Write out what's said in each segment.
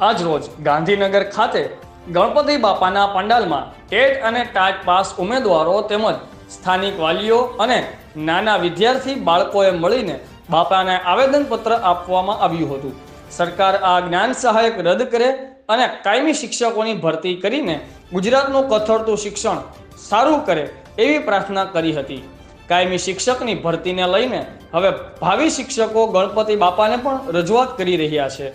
આજ રોજ ગાંધીનગર ખાતે ગણપતિ બાપાના પંડાલમાં ટેટ અને ટાટ પાસ ઉમેદવારો તેમજ સ્થાનિક વાલીઓ અને નાના વિદ્યાર્થી બાળકોએ મળીને બાપાને આવેદનપત્ર આપવામાં આવ્યું હતું. સરકાર આ જ્ઞાન સહાયક રદ કરે અને કાયમી શિક્ષકોની ભરતી કરીને ગુજરાતનું કથળતું શિક્ષણ સારું કરે એવી પ્રાર્થના કરી હતી. કાયમી શિક્ષકની ભરતીને લઈને હવે ભાવિ શિક્ષકો ગણપતિ બાપાને પણ રજૂઆત કરી રહ્યા છે.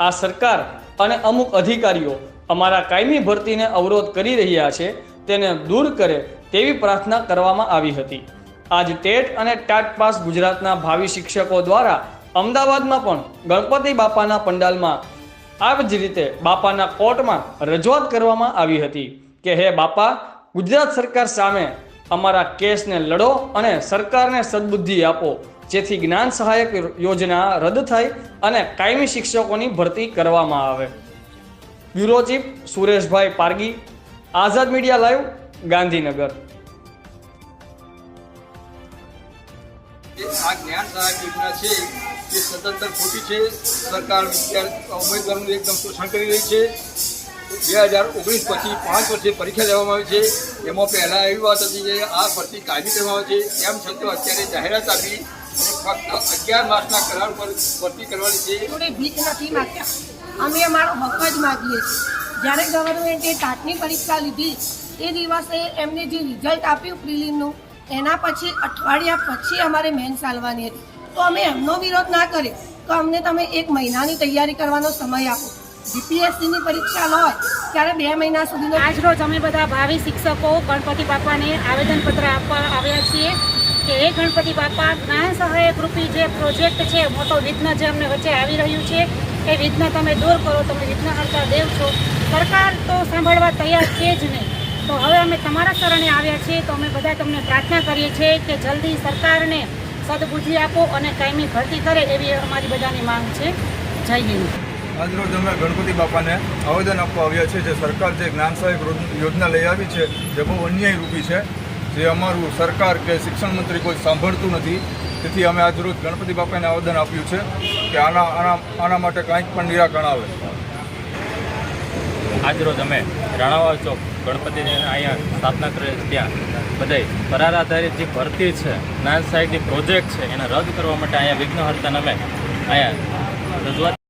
આ સરકાર અને અમુક અધિકારીઓ અમારા કાયમી ભરતીને અવરોધ કરી રહ્યા છે, તેને દૂર કરે તેવી પ્રાર્થના કરવામાં આવી હતી. આજ ટેટ અને ટાટ પાસ ગુજરાતના ભાવિ શિક્ષકો દ્વારા અમદાવાદમાં પણ ગણપતિ બાપાના પંડાલમાં આ જ રીતે બાપાના કોર્ટમાં રજૂઆત કરવામાં આવી હતી કે, હે બાપા, ગુજરાત સરકાર સામે અમારા કેસને લડો અને સરકારને સદબુદ્ધિ આપો. જેથી જ્ઞાન સહાયક યોજના રદ થાય અને કાયમી શિક્ષકોની ભરતી કરવામાં આવે. Bureau chief Sureshbhai Pargi, Azad media live, Gandhinagar. આ જ્ઞાન સહાયક યોજના છે, એ સદંતર ખોટી છે. સરકાર વિદ્યાર્થી, ઉમેદવારનું એકદમ શોષણ કરી રહી છે. બે હજાર ઓગણીસ પછી પાંચ વર્ષે પરીક્ષા લેવામાં આવી છે. એમાં પહેલાં એવી વાત હતી કે આ ભરતી કાયમી કરવામાં આવે છે. તેમ છતાં અત્યારે જાહેરાત આપી ફક્ત અગિયાર માસના કરાર પર ભરતી કરવાની છે. જોડે ભીખ નથી માગ્યા અમે અમારો હક જ માગીએ છીએ. જ્યારે ગવર્મેન્ટે ટાટની પરીક્ષા લીધી એ દિવસે એમને જે રિઝલ્ટ આપ્યું પ્રિલિમનું એના પછી અઠવાડિયા પછી અમારે મેન્સ ચાલવાની હતી. તો અમે એમનો વિરોધ ના કર્યો. તો અમને તમે એક મહિનાની તૈયારી કરવાનો સમય આપો. જીપીએસસીની પરીક્ષા લો ત્યારે બે મહિના સુધીનો આજ રોજ અમે બધા ભાવિ શિક્ષકો ગણપતિ બાપાને આવેદનપત્ર આપવા આવ્યા છીએ. કે એ ગણપતિ બાપા જ્ઞાન સહાયક રૂપી જે પ્રોજેક્ટ છે, મોટો વિઘ્ન જે અમને વચ્ચે આવી રહ્યું છે, એ વિઘ્ન તમે દૂર કરો, તમે વિઘ્નહર્તા દેવ છો સરકાર તો સાંભળવા તૈયાર છે જ નહીં. તો હવે અમે તમારા શરણે આવ્યા છીએ, તો અમે બધા તમને પ્રાર્થના કરીએ છીએ કે જલ્દી સરકારને સદબુદ્ધિ આપો અને કાયમી ભરતી કરે એવી અમારી બધાની માંગ છે. જય હિન્દ. આજરોજ અમે ગણપતિ બાપાને આવેદન આપવા આવ્યા છે જે સરકાર જે જ્ઞાન સહાયક યોજના લઈ આવી છે, જે બહુ અન્યાય રૂપી છે. જે અમારું સરકાર કે શિક્ષણ મંત્રી કોઈ સાંભળતું નથી, તેથી અમે આજરોજ ગણપતિ બાપાને આવેદન આપ્યું છે કે આના આના આના માટે કાંઈક પણ નિરાકરણ આવે. આજરોજ અમે રાણાવાવ ચોક ગણપતિ અહીંયા સ્થાપના કરે ત્યાં બધાય કરાર આધારિત જે ભરતી છે જ્ઞાન સાહેબની પ્રોજેક્ટ છે, એને રદ કરવા માટે અહીંયા વિઘ્નહર્તાને અમે અહીંયા રજૂઆત